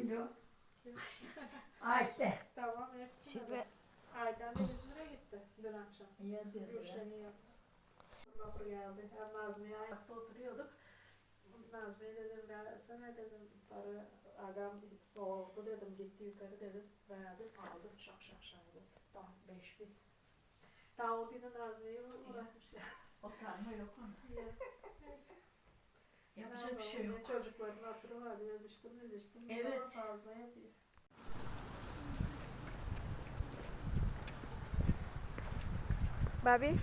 Kimdi o? Ayşe. Tamam hepsi. Şimdi Aydan da İzmir'e gitti dün akşam. İyi dedi. Gülşen'i yaptı. Vapur geldi. Hem Nazmiye ayakta oturuyorduk. Nazmiye dedim versene dedim para agam soğudu dedim gitti yukarı dedim verdim aldım şak şak şak dedim. Tamam beş bin. Daha o günü Nazmiye'yi bırakmış ya. Utanma yok ona. Yapacak bir şey yok. Çocukların hatırı vardı yazıştım yazıştım. Evet. Daha fazla yapıyor. Babiş.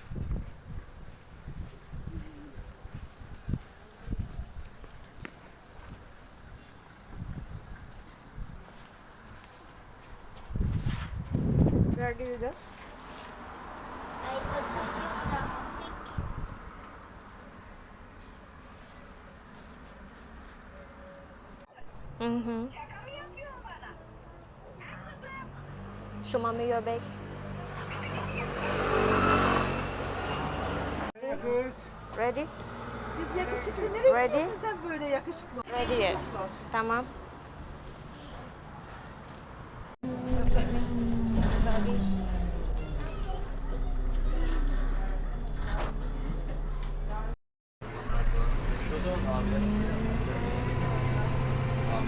Where do you go? Mm-hmm. Show mommy your bag. Ready? Biz yakışıklı nereye Ready? gidiyorsun sen böyle yakışıklı? Ready. Tamam. Şurada abi. 지금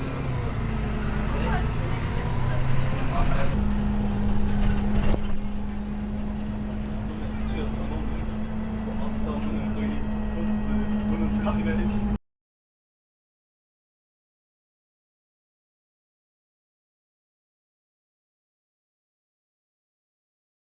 저는 거의 버스 저는 드시면